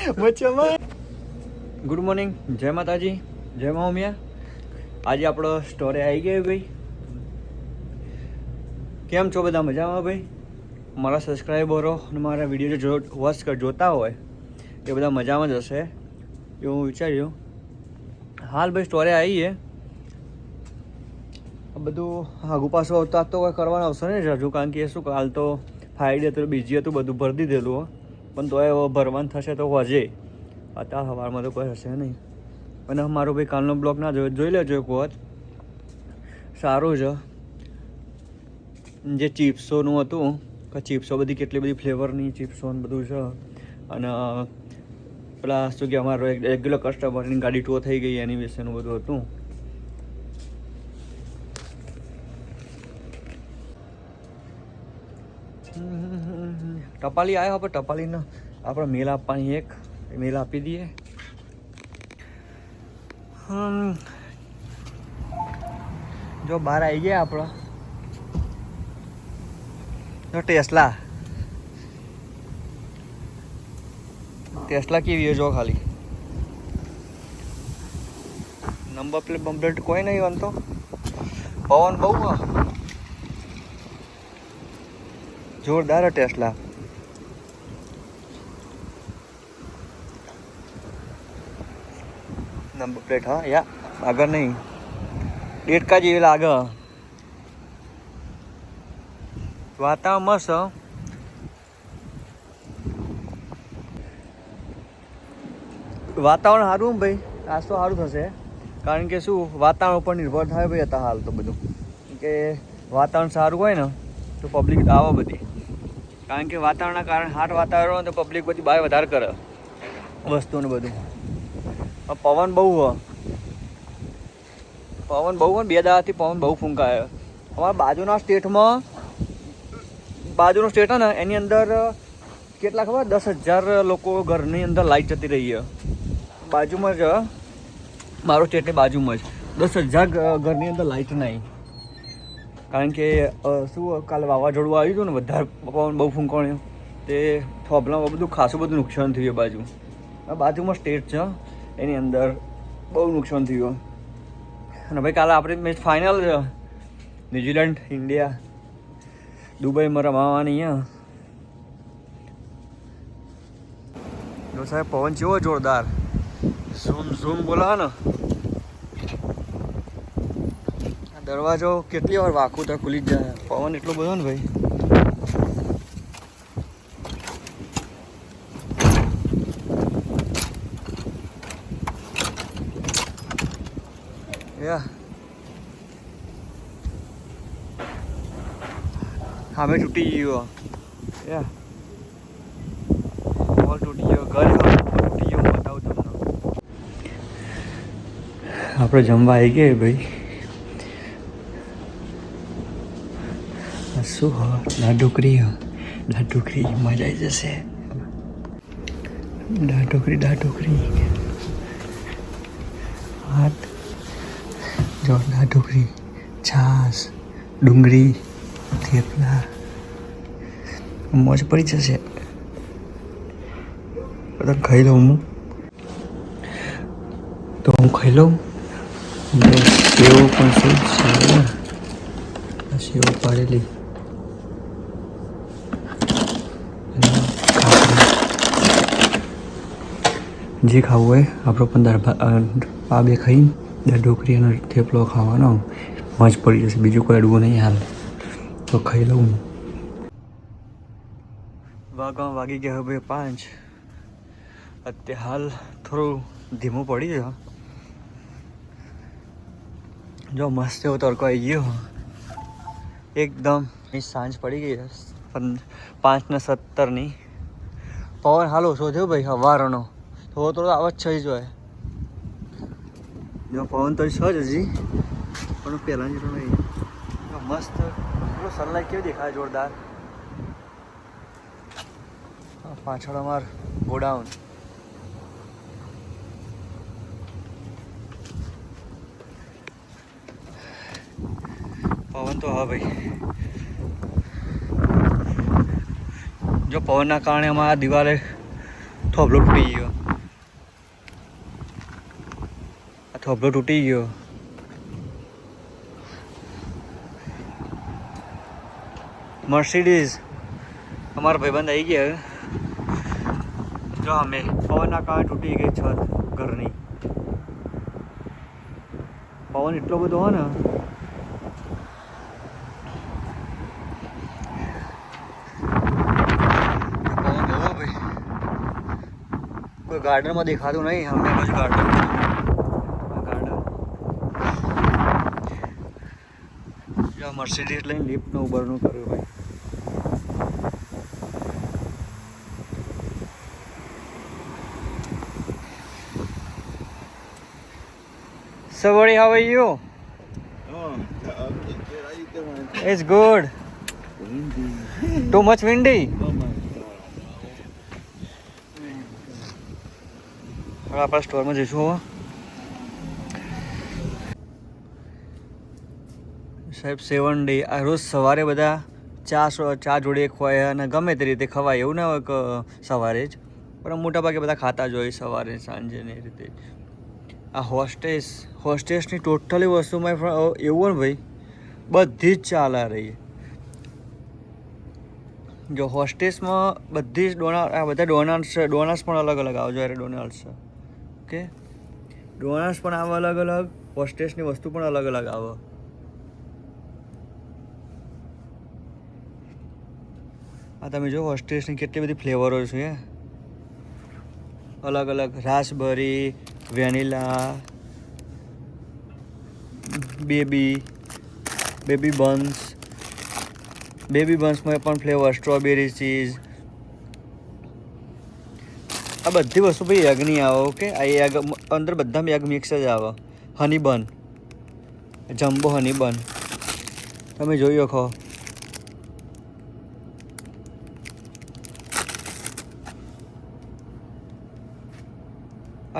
મચ્છામાં good morning જય માતાજી. જય મહોમિયા. આજે આપણો સ્ટોરી આવી ગયો ભાઈ. કેમ છો બધા મજામાં ભાઈ? મારા સબસ્ક્રાઈબરો અને મારા વીડિયો જો વોચ જોતા હોય એ બધા મજામાં જ હશે, એવું હું વિચાર્યું. હાલ ભાઈ સ્ટોરી આવી છે. આ બધું આગુ પાછું આવતા તો કરવાનું આવશે ને હજુ કારણ કે શું હાલ તો ફ્રાઈડે તો બીજી હતું, બધું ભરી દીધેલું. પણ તો હવે ભરવાન થશે તો હજે. અત્યારે સવારમાં તો કોઈ હશે નહીં. અને મારો ભાઈ કાલનો બ્લોગ ના જોયો, જોઈ લેજો એક વખત. સારું છે. જે ચિપ્સોનું હતું, કે ચિપ્સો બધી કેટલી બધી ફ્લેવરની ચિપ્સો બધું છે. અને પેલા શું કે અમારો એક રેગ્યુલર કસ્ટમરની ગાડી ટો થઈ ગઈ એની વિશેનું બધું હતું. ટપાલી આવ્યો આપણે ટપાલીને આપણે મેલ આપવાની એક. મેલ આપી દઈએ. જો બહાર આવી ગયા આપણો. જો ટેસ્લા. ટેસ્લા કેવી જો ખાલી. નંબર પ્લેટ બમ્પલેટ કોઈ નહીં વનતો પવન બહુ જોરદાર ટેસ્લા. નંબર પ્લેટ, હા, યા, આગળ નહીં. ડેટકા જેવી લાગે? વાતાવરણ મસ્ત વાતાવરણ સારું ભાઈ? આજ સારું થશે. કારણ કે શું, વાતાવરણ ઉપર નિર્ભર થાય ભાઈ હતા હાલ તો બધું. કે વાતાવરણ સારું હોય ને, તો પબ્લિક આવે બધી. કારણ કે વાતાવરણના કારણે હાટ વાતાવરણ હોય તો પબ્લિક બધી બહાર વધારે કરે. વસ્તુને બધું. પવન બહુ પવન બહુ હોય બે દાડાથી પવન બહુ ફૂંકાય. અમારા બાજુના સ્ટેટમાં, બાજુનો સ્ટેટ હે ને, એની અંદર કેટલા ખબર? દસ હજાર લોકો ઘરની અંદર લાઈટ જતી રહી છે બાજુમાં જ મારો સ્ટેટની બાજુમાં જ. દસ હજાર ઘરની અંદર લાઈટ નહીં. કારણ કે શું કાલે વાવાઝોડું આવ્યું હતું ને, વધારે પવન બહુ ફૂંકાણ્યું. તે થોભલામાં બધું ખાસું બધું નુકસાન થયું બાજુ. આ બાજુમાં સ્ટેટ છે એની અંદર બહુ નુકસાન થયું. અને ભાઈ, કાલે આપણી મેચ ફાઇનલ છે. ન્યુઝીલેન્ડ, ઇન્ડિયા દુબઈમાં રમાવાની અહીંયા. જો સાહેબ, પવન કેવો જોરદાર? ઝૂમ ઝૂમ બોલા ને દરવાજો કેટલી વાર વાંકું તો ખુલી જ જાય. પવન એટલો બધો ને ભાઈ યા સામે તૂટી ગયો. બોલ તૂટી ગયો. બતાવું આપણે જમવા આવી ગયા ભાઈ. શું હ દાળ ઢોકરી હ. દાળ ઢોકરી મજા આવી જશે. દાળ ઢોકરી દાળ ઢોકરી હાથ. જો દાળ ઢોકરી છાસ ડુંગળી. થેપલા મોજ પડી જશે. બધા ખાઈ લઉં હું. તો હું ખાઈ લઉં. સેવો પણ છે સેવો આ પાડેલી. જે ખાવું હોય, આપણો પણ દાળ પા બે ખાઈ ઢોકરી અને થેપલો ખાવાનો. મજ પડી જશે, બીજું કોઈ અડવું નહીં હાલ. તો ખાઈ લઉં વાગવા વાગી ગયા હવે પાંચ. અત્યારે હાલ થોડું ધીમું પડી ગયો જો, મસ્ત એવો તડકો આવી ગયો. એકદમ સાંજ પડી ગઈ છે પં પાંચ ને સત્તરની પવન હાલ ઓછો થયો ભાઈ સવારનો થોડો થોડો આવાજ છે જ હોય. જો, પવન તો છે જ હજી, પણ પહેલાં જો, મસ્ત પેલો સનલાઈટ કેવી દેખાય જોરદાર આ પાછળ અમાર ગોડાઉન પવન તો હા ભાઈ જો પવનના કારણે અમારા દિવાલે થોભલો તૂટી ગયો આ થોભલો તૂટી ગયો મર્સિડીઝ અમારા ભાઈબંધ આવી ગયા જો અમે પવનના કારણે તૂટી ગઈ છત ઘરની. પવન એટલો બધો હોય ને. કોઈ ગાર્ડનમાં દેખાતું નહીં, અમને કોઈ ગાર્ડન. ગાર્ડન મર્સિડીઝ લઈને લિફ્ટનું ઉબરનું કર્યું ભાઈ. So, buddy, how are you? Oh, okay, kid, how? It's good. Windy. Too much windy. આપણા સ્ટોરમાં જઈશું સાહેબ સેવન ડે આ રોજ સવારે બધા ચા ચા જોડે ખવાય અને ગમે તે રીતે ખવાય એવું ના હોય સવારે જ પણ મોટાભાગે બધા ખાતા જ હોય સવારે સાંજે ને એ રીતે. આ હોસ્ટેસ હોસ્ટેસની ટોટલી વસ્તુમાં એવું ને ભાઈ, બધી જ ચાલા રહી. જો હોસ્ટેસમાં બધી જ ડોના, આ બધા ડોનાટ્સ ડોનાટ્સ પણ અલગ અલગ આવે, જ્યારે ડોનાલ્ડ્સ. ઓકે? ડોનાટ્સ પણ આવે અલગ અલગ હોસ્ટેસની વસ્તુ પણ અલગ અલગ આવે. આ તમે જો હોસ્ટેસની કેટલી બધી ફ્લેવરો છે અલગ અલગ, raspberry vanilla, baby baby buns, baby બન્સમાં પણ ફ્લેવર, સ્ટ્રોબેરી ચીઝ. આ બધી વસ્તુ ભાઈ યગની આવે, ઓકે? આ યગ અંદર બધામાં યગ મિક્સ જ આવે. હની બન જમ્બો હની બન તમે જોઈ શકો.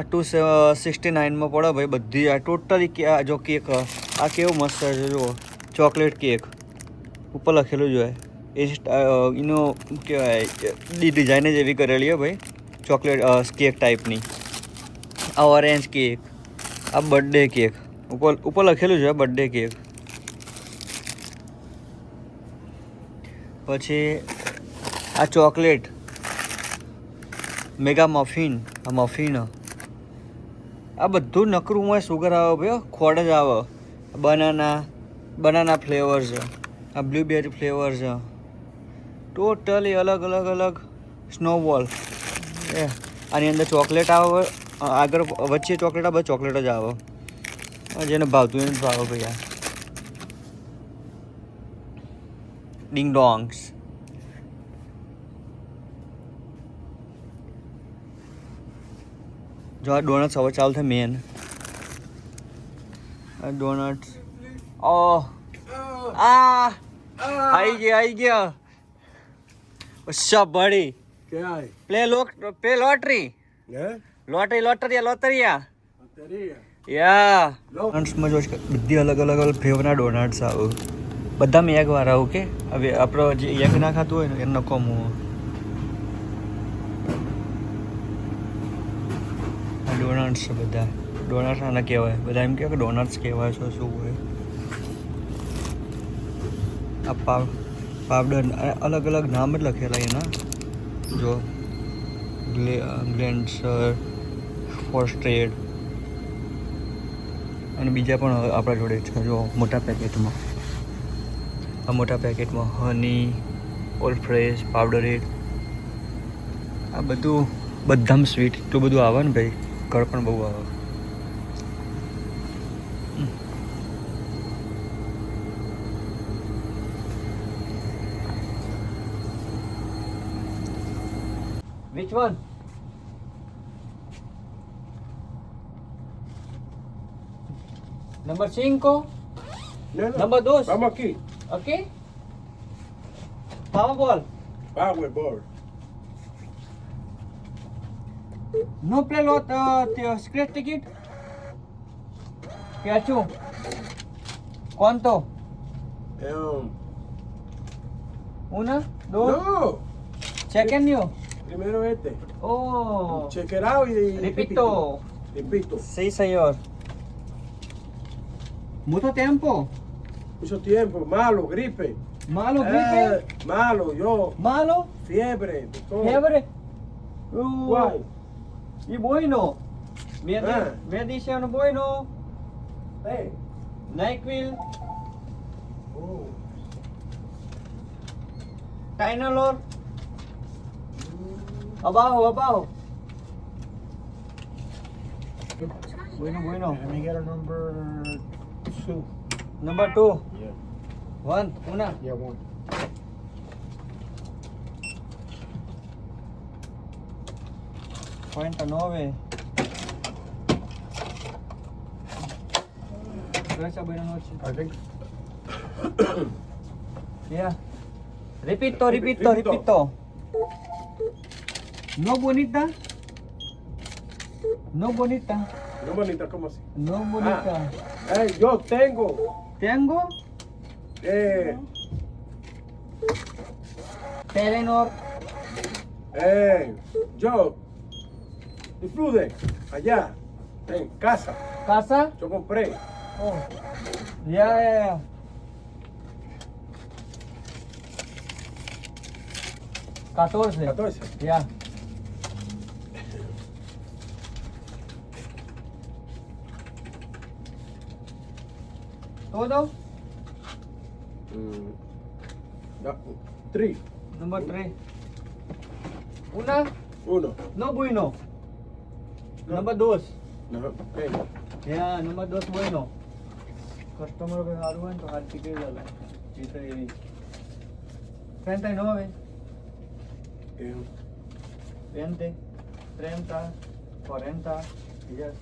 આ ટુ સિક્સટી નાઇનમાં પડે ભાઈ બધી. આ ટોટલી આ જો કેક આ કેવો મસ્ત છે, જુઓ. Chocolate cake. ઉપર લખેલું જોઈએ એ એનો કહેવાય ડિઝાઇન જ એવી કરેલી હોય ભાઈ. ચોકલેટ કેક ટાઈપની. આ ઓરેન્જ કેક. આ બર્થડે કેક. ઉપર ઉપર લખેલું છે બર્થડે કેક. પછી, આ ચોકલેટ. મેગા મફિન. આ મફિન આ બધું નકરું હોય સુગર આવે ભાઈ ખોડ જ આવે. બનાના બનાના ફ્લેવર છે. આ બ્લુબેરી ફ્લેવર છે. ટોટલી અલગ અલગ અલગ સ્નોબોલ એ, આની અંદર ચોકલેટ આવે, આગળ વચ્ચે ચોકલેટ આવે ચોકલેટ જ આવે. જેને ભાવતું એને ભાવે ભાઈ આ. ડિંગ ડોંગ્સ જો આ ડોનટ્સ હવે ચાલુ થાય મેન આ ડોનટ્સ. ઓ આ. આઈ ગયા આઈ ગયા. અચ્છા બડી play lock play lottery. Lottery લોટરીયા લોટરીયા. યા. ડોનટ્સમાં જો બધી અલગ અલગ અલગ ફ્લેવરના ડોનટ્સ આવું. બધા મેગ વાળા ઓકે હવે આપણો જે એગ ના ખાતું હોય ને એનો કોમ. ડોનટ્સ બધા. ડોનટ્સ આને કહેવાય. બધા એમ કહેવાય કે ડોનટ્સ કહેવાય છે, શું હોય. આ પાવ, પાવડર અલગ અલગ નામ જ લખેલા એના. જો, ગ્લે ગ્લેન્સર ફોસ્ટ્રેડ અને બીજા પણ આપણા જોડે છે, જો, મોટા પેકેટમાં. આ મોટા પેકેટમાં હની ઓલ ફ્રેશ પાવડરેડ આ બધું, બધામાં સ્વીટ એટલું બધું આવે ને ભાઈ. કળ પણ બહુ આવે Which one? Number 5. No, no. Number dos. Vamos aquí. Okay. Powerball. Powerball. Nu preluat uh, scratch ticket? Piachu. ¿Cuánto? Um, ¿Una? ¿Dos? No. Chequen yo. Primero este. Oh. Chequerado y. Repito. Repito. Sí, señor. ¿Mucho tiempo? Mucho tiempo. Malo, gripe. ¿Malo, gripe? Eh, malo, yo. ¿Malo? Fiebre. Doctor. ¿Fiebre? Uh. Guay. Y bueno. Me, di- Ah. me dicen bueno. Hey. NyQuil, Oh. Tylenol. Abajo, abajo. Bueno, bueno. Let me get a number two. Number two. Yeah. One, una. Yeah, one. Cuarenta nueve. Gracias, buenas noches. I think. Ya. Repito, repito, Repito. No bonita. No bonita. No bonita, ¿cómo así? No bonita. Hey, yo tengo. Tengo Eh, Telenor. eh, yo. Disfrute. Allá. En casa. Casa. Yo compré. Oh. Ya, ya, ya. Catorce. 14. Ya. ¿Todo? Mm, no, three. Number three. Una, Uno. no bueno. Number dos. No, okay. Ya, number dos bueno. Customer ભાઈ સારું હોય ને તો હાથ ticket ચાલે જીતે એવી ટ્રેન્ટા નવે Eh, veinte, treinta, cuarenta, yes.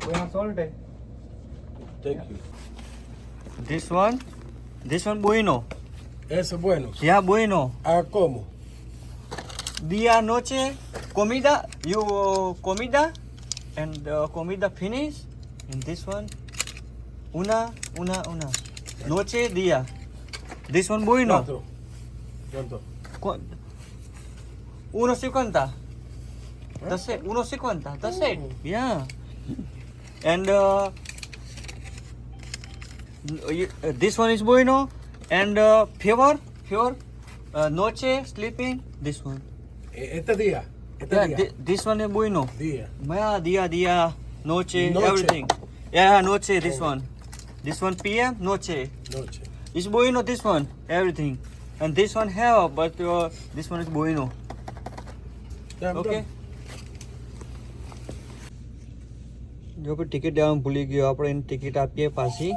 Buena suerte. thank you. This one, this one bueno. Eso es bueno. Yeah, bueno. ¿A cómo? Día, noche, comida, you uh, comida, and uh, comida finish. And this one, una, una, una. Noche, día. This one bueno. Cuatro. ¿Cuánto? Cu- Uno cincuenta. That's it. Uno cincuenta. That's it. Oh. Yeah. And uh, uh, this one is bueno. And uh, fever, fever, uh, noche, sleeping. This one. Eh, Este día. Este Yeah, día. thi- this one is bueno. día. Yeah, dia, dia, noche, Noche. everything. Yeah, noche. This Oh. one. This one PM, noche. Noche. It's bueno. This one, everything. And this one have, but uh, this one is bueno. Ya, okay જો આપણે ticket દેવાનું ભૂલી ગયો આપણે એની ticket આપીએ પાછી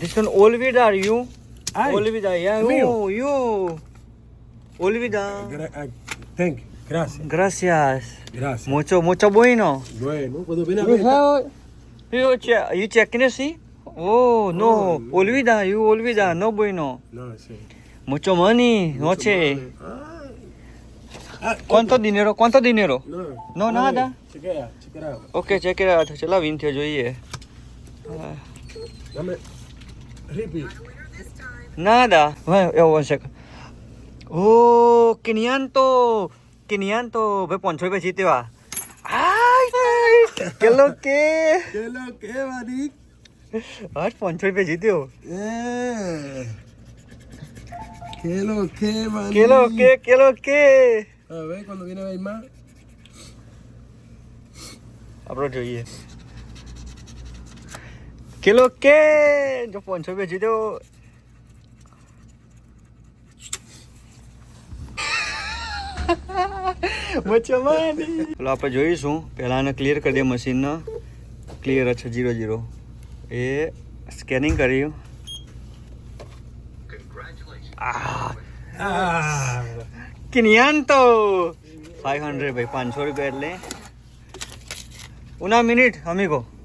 this one ઓલવિડા you Ay, ઓલવિડા yeah mío. You you ઓલવિડા gra- ah, Thank you. Gracias. gracias Gracias. mucho mucho bueno Bueno, cuando viene a you ver. have you check you check in see oh no Oh, no. olvida you olvida no bueno No, sí. mucho money noche Ah, cuánto dinero cuánto dinero No, No, nada. Chequea, chequea. Okay check it out ચલા વિનથી જોઈએ Dame. Repeat. Nada. Bueno, yo one second. ¡Oh! ¡500! ¡500! Ve, Poncho, y besito va. ¡Ay! ¡Qué lo que! ¡Qué lo que, Marik! ¡Ay, Poncho, y besito! ¡Eh! ¿Qué lo que, Marik? ¿Qué lo que? ¿Qué lo que? A ver, cuando viene a ver más. Abro yo lo que? જો y besito. મચમાની પેલો આપણે જોઈશું પહેલાં આને clear કરી દે મશીનને clear છે zero zero એ scanning કર્યું આ Ah. 500 500 ભાઈ પાંચસો રૂપિયા એટલે amigo Vamos, va.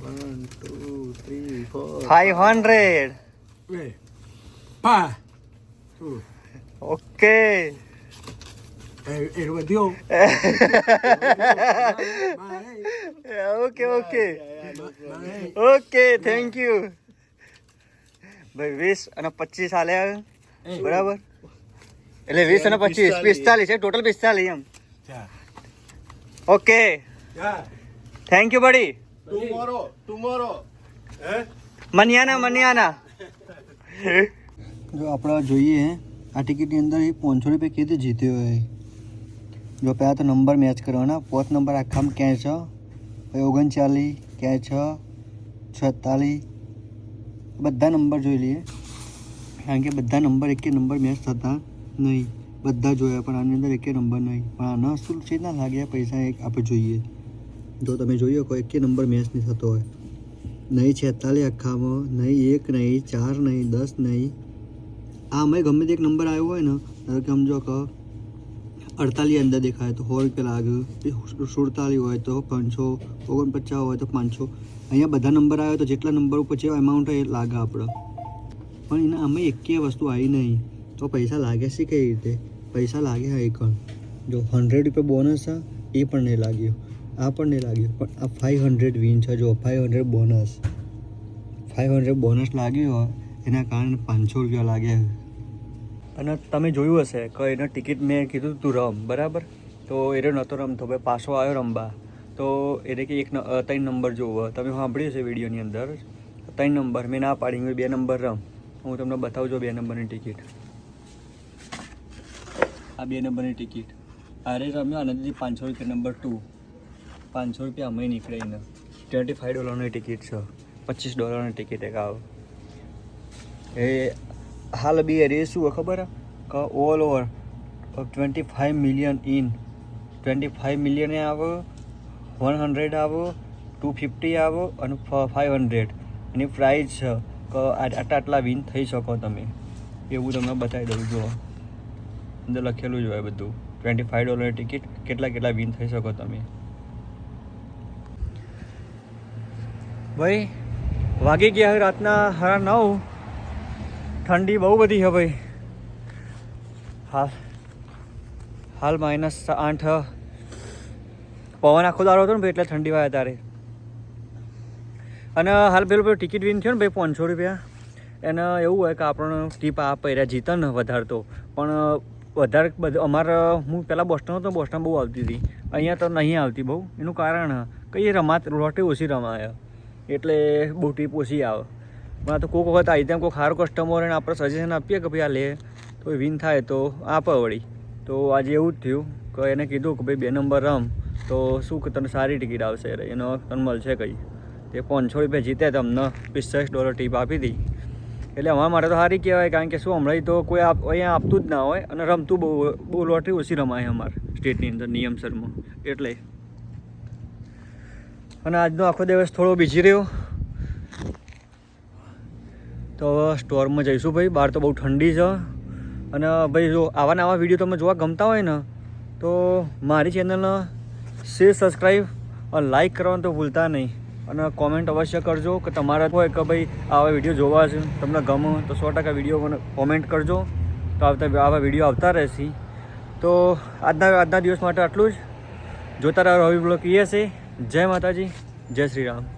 One, two, three, four. 500 Ve. Pa. Tú. okay El, el vendió. okay okay okay thank you ભાઈ વીસ અને પચીસ હાલે બરાબર એટલે વીસ અને પચીસ પિસ્તાલીસ ટોટલ પિસ્તાલીસ એમ ચાર ઓકે ચાર thank you buddy tomorrow tomorrow હે મનિયાના મનિયાના જો આપણે જોઈએ આ ટિકિટની અંદર એ પાંચસો રૂપિયા કેવી રીતે જીત્યો હોય જો પહેલાં તો નંબર મેચ કરવાના પોત નંબર આખામાં ક્યાંય છે પછી ઓગણચાલીસ ક્યાંય છ છેતાલીસ બધા નંબર જોઈ લઈએ કારણ કે બધા નંબર એકે નંબર મેચ થતા નહીં બધા જોયા, પણ આની અંદર એકે નંબર નહીં. પણ આના શું છે ના, લાગ્યા પૈસા એક આપણે જોઈએ. જો તમે જોઈ શકો, એકે નંબર મેચ નહીં થતો હોય. નહીં છેતાલીસ આખામાં નહીં એક, નહીં ચાર, નહીં દસ, નહીં. આ અમે ગમે તે એક નંબર આવ્યો હોય ને, ધારો કે સમજો કે અડતાલીસ અંદર દેખાય તો સો રૂપિયા લાગે સુડતાલીસ હોય તો પાંચસો, ઓગણપચાસ હોય તો પાંચસો. અહીંયા બધા નંબર આવ્યો તો જેટલા નંબર ઉપર છે એમાઉન્ટ એ લાગે આપણે પણ એના અમે એકે વસ્તુ આવી નહીં. તો પૈસા લાગે છે કઈ રીતે? પૈસા લાગ્યા હા જો હંડ્રેડ રૂપિયા બોનસ હા એ પણ નહીં લાગ્યો. આ પણ નહીં લાગ્યો. પણ આ ફાઇવ હંડ્રેડ વિન છે. જો five hundred bonus five hundred bonus લાગ્યું એના કારણે પાંચસો રૂપિયા લાગ્યા અને તમે જોયું હશે કે એને ટિકિટ મેં કીધું તું રમ, બરાબર? તો એને નહોતો રમતો. ભાઈ પાછો આવ્યો રમવા. તો એને કે એક ત્રણ નંબર જોવો. તમે સાંભળ્યું છે વિડીયોની અંદર? ત્રણ નંબર મેં ના પાડી બે નંબર રમ. હું તમને બતાવું છું બે નંબરની ટિકિટ આ બે નંબરની ટિકિટ. અરે રમ્યો આનંદથી પાંચસો રૂપિયા, નંબર ટુ પાંચસો રૂપિયા અમે નીકળે એને ટ્વેન્ટી ફાઈવ ડોલરની ટિકિટ છે. પચીસ ડોલરની ટિકિટ એક આવે. એ હાલ બી અરે શું ખબર? કે all over twenty five million in twenty five મિલિયને આવે વન હંડ્રેડ આવો ટુ ફિફ્ટી આવો અને ફાઇવ હંડ્રેડ એની પ્રાઇઝ છે. કે આટલા આટલા વિન થઈ શકો તમે. એવું તમને બતાવી દઉં જો અંદર લખેલું જ હોય બધું. ટ્વેન્ટી ફાઈવ ડોલરની ટિકિટ કેટલા કેટલા વિન થઈ શકો તમે? ભાઈ, વાગી ગયા હવે રાતના સાડા નવ. ઠંડી બહુ બધી છે ભાઈ. હાલ હાલ માઇનસ આઠ. પવન આખો દારો હતો ને ભાઈ, એટલે ઠંડી વાય તારે અને હાલ પેલું પેલું ટિકિટ વિન થયો ને ભાઈ, પાંચસો રૂપિયા. એને એવું હોય કે આપણને ટીપ આ પહેર્યા જીતન વધારતો. પણ વધારે બધું અમારે હું પહેલાં બોસ્ટન હતો બોસ્ટન બહુ આવતી હતી. અહીંયા તો નહીં આવતી બહુ. એનું કારણ કઈ રમાત લોટરી ઓછી રમાય. એટલે બહુ ટીપ ઓછી આવે. પણ આ તો કોઈક વખત આવી ત્યાં કોઈ સારો કસ્ટમર એને આપણે સજેશન આપીએ કે ભાઈ આ લે. તો વિન થાય તો આપે વળી તો આજે એવું જ થયું કે એને કીધું કે ભાઈ બે નંબર રમ. તો શું કે તને સારી ટિકિટ આવશે એનો તને મળશે કંઈ? તે પાંચસો રૂપિયા જીતે તમને પિસ્તાલીસ ડોલર ટીપ આપી હતી એટલે અમારા માટે તો સારી કહેવાય, કારણ કે શું હમણાં તો કોઈ અહીંયા આપતું જ ના હોય અને રમતું બહુ બહુ લોટરી ઓછી રમાય અમારે સ્ટેટની અંદર નિયમસરમાં એટલે. અને આજનો આખો દિવસ થોડો બીજી રહ્યો. તો સ્ટોરમાં જઈશું ભાઈ. બહાર તો બહુ ઠંડી છે. અને ભાઈ જો આવા નવા વીડિયો તમે જોવા ગમતા હોય ને, તો મારી ચેનલને શેર સબસ્ક્રાઈબ અને લાઈક કરવાનું તો ભૂલતા નહીં. અને કોમેન્ટ અવશ્ય કરજો કે તમારા હોય કે ભાઈ આવા વીડિયો જોવા છે, તમને ગમે તો સો ટકા વીડિયો મને કોમેન્ટ કરજો. તો આવતા આવા વીડિયો આવતા રહેશે. તો આજના આજના દિવસ માટે આટલું જ. જોતા રહો રવિ બ્લોક એ. છે જય માતાજી, જય શ્રી રામ.